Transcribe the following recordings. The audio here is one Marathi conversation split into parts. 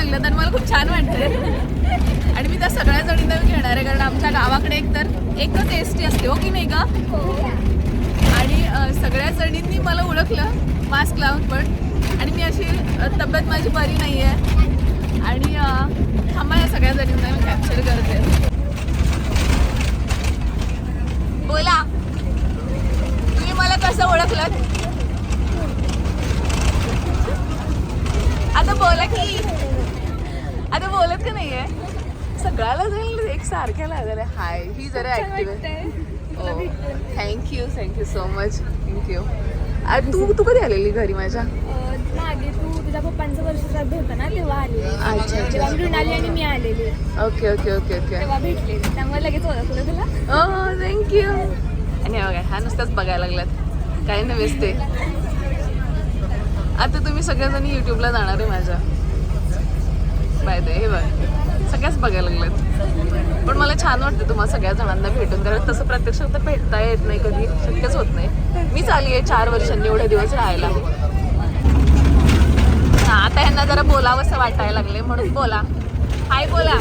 लागलं तर मला खूप छान वाटतंय. आणि मी त्या सगळ्या जणींना घेणार आहे कारण आमच्या गावाकडे एकतर एकच एस टी असते हो की नाही का आणि सगळ्या जणींनी मला ओळखलं मास्क लावून पण. आणि मी अशी तब्येत माझी बरी नाही आहे आणि थांबा या सगळ्या जणींना मी कॅप्चर करते. बोला. तुम्ही मला कसं ओळखलं आता बोला की बोलत का नाहीये? सगळ्याला जाईल एक सारख्या लागत आहे. हाय ही. जरा active thank you thank you so much thank you तू तू कधी आलेली घरी माझ्या? मागे तू तुझ्या पप्पांचं वर्ष श्राद्ध होतं ना तेव्हा आली. अच्छा तेव्हा मृणाली आणि मी आलेली. ओके ओके ओके ओके तेव्हा भेटले त्यामुळे लगेच ओळखलं तुला. हो थँक्यू आणि बघा हा नुसताच बघायला लागलात. काही नव्हेच ते. आता तुम्ही सगळ्याजणी युट्यूबला जाणार आहे माझ्या. बाय हे बघ. सगळ्याच बघायला लागल्यात पण मला छान वाटतं तुम्हाला सगळ्या जणांना भेटून. कारण तसं प्रत्यक्षात तर भेटता येत नाही कधी. शक्यच होत नाही. मीच आली आहे चार वर्षांनी एवढे दिवस राहायला. आता यांना जरा बोलावंसं वाटायला लागले म्हणून बोला. हाय बोला.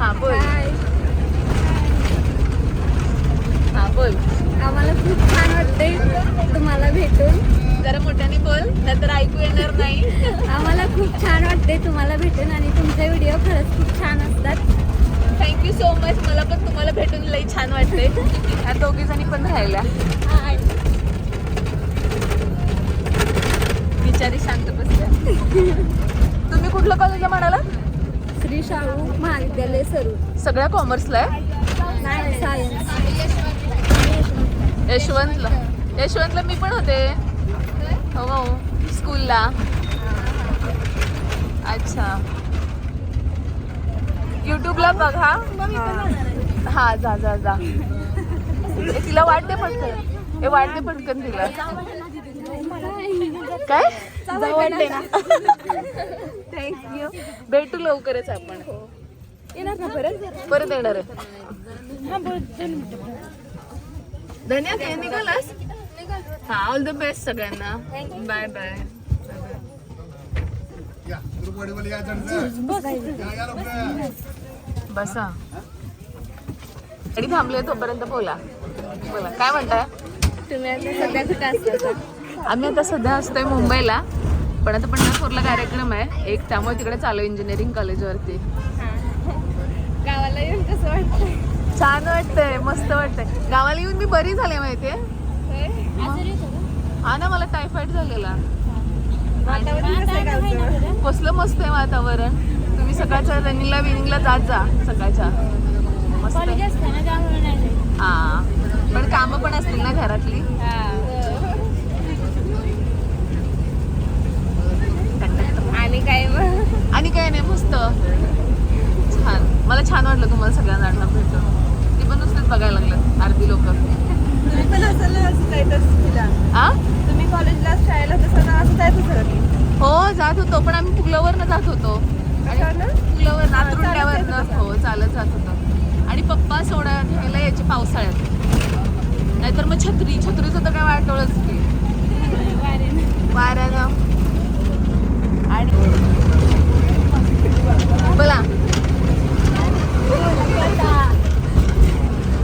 हा बोल. हा बोल. आम्हाला खूप छान वाटतंय. तुम्हाला बोल नंतर ऐकू येणार नाही. आम्हाला खूप छान वाटतंय तुम्हाला भेटून आणि तुमचे व्हिडिओ खरंच खूप छान असतात. थँक्यू सो मच मला पण तुम्हाला भेटून लई छान वाटते ह्या दोघी जणी पण राहिल्या. बिचारी शांत बसल्या. तुम्ही कुठलं कॉलेजला म्हणाला? श्री शाहू महाविद्यालय सरू. सगळ्या कॉमर्सला आहे? नाही सायन्स यशवंतला. यशवंतला मी पण होते. हो हो. स्कूलला. अच्छा. युट्यूबला बघा. हा जा जा जा. तिला वाटते पटकन. ए वाटते पटकन तिला. काय? थँक्यू भेटू लवकरच आपण. येणार ना परत परत येणार आहे धन्या ते निघालास? हा ऑल द बेस्ट सगळ्यांना. बाय बाय बसा गाडी थांबले तोपर्यंत बोला. बोला काय म्हणताय? तुम्ही आता सध्या कुठे असता आम्ही आता सध्या असतोय मुंबईला. पण आता पंढरपूरला कार्यक्रम आहे. एक त्यामुळे तिकडे चालू इंजिनिअरिंग कॉलेजवरती गावाला येऊन कसं वाटतंय? छान वाटतंय मस्त वाटतंय. गावाला येऊन मी बरी झाले माहितीये. हा ना मला टायफॉइड झालेला. वातावरण कसं आहे गावचं? कसलं मस्त आहे वातावरण. तुम्ही सकाळच्या रनिंगला विनिंगला जात जा सकाळच्या. मस्त. हा. पण कामं पण असतील ना घरातली? आणि काय आणि काय नाही मस्त. छान. मला छान वाटलं तुम्हाला सगळ्यांना भेटून. ती पण नुसतेच बघायला लागलं अर्धी लोक. तुम्ही कॉलेजला शाळेला तसं असं जायचं हो जात होतो पण आम्ही पुलावरनं जात होतो. पुलावर नातरुंड्यावरनं हो चालत जात होतो. आणि पप्पा सोडा घ्यायला यायचे पावसाळ्यात. नाहीतर मग छत्री छत्रीचं तर काय वाटवलंच की वाऱ्यानं. आणि बोला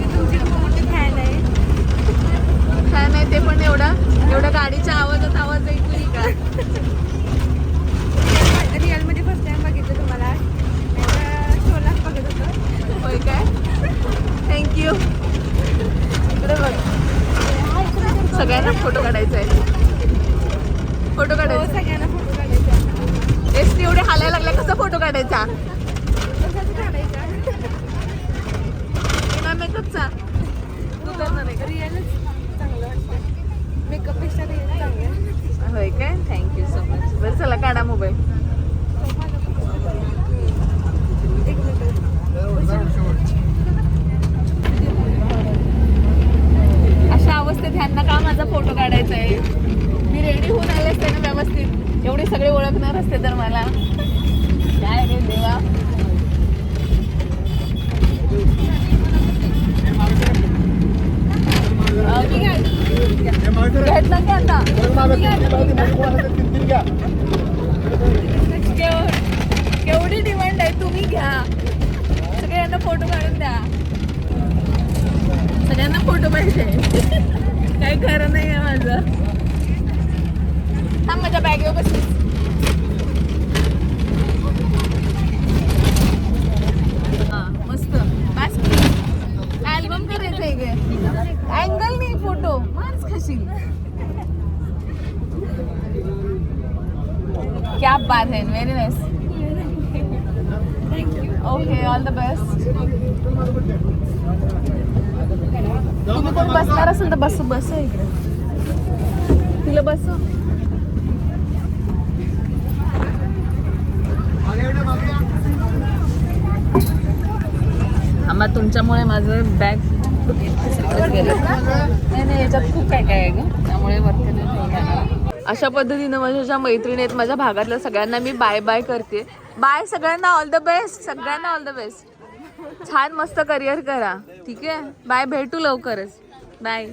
तुमची खूप मोठी फॅन आहे काय नाही ते पण एवढं एवढ्या गाडीच्या आवाजात आवाज ऐकू नये का रिअलमध्ये फर्स्ट टाइम बघितलं तुम्हाला शोलाच बघत होतं होय काय थँक्यू इकडे बघ सगळ्यांना फोटो काढायचा आहे फोटो हो, काढायचा सगळ्यांना फोटो काढायचा. एस टी एवढे हालायला लागल्या कसा फोटो काढायचा? मेकअपचा. तू करणार आहे का? रिअलच चांगलं वाटतं मेकअपपेक्षा रिअल चांगलं आहे. होय काय थँक्यू सो मच बरं चला काढा मोबाईल एक मिनिट अशा अवस्थेत ह्यांना का माझा फोटो काढायचा आहे मी रेडी होऊन आले असते ना व्यवस्थित एवढे सगळे ओळखणार असते तर मला काय रे देवा अं, मी काय घेतलं की आता घ्या सगळ्यांनी घ्या सगळ्यांना फोटो काढून द्या. सगळ्यांना फोटो पाहिजे. काही खरं नाही आहे माझं. थांब माझ्या बॅगेवर बसलीस हा, मस्त. बस. अल्बम आहे गे. अँगल नाही फोटो मारच खाशील. क्या बात है very nice okay all the best तुम्ही कोण बसणार असेल तर बस बस इकडे तिला बस आम्हा तुमच्यामुळे माझं बॅग गेलं नाही नाही याच्यात खूप काय काय आहे ग? त्यामुळे वरती नाही. अशा पद्धतीनं माझ्या ज्या मैत्रिणी आहेत. माझ्या भागातल्या सगळ्यांना मी बाय बाय करते. बाय सगळ्यांना ऑल द बेस्ट सगळ्यांना ऑल द बेस्ट छान मस्त करिअर करा. ठीक आहे? बाय भेटू लवकरच. बाय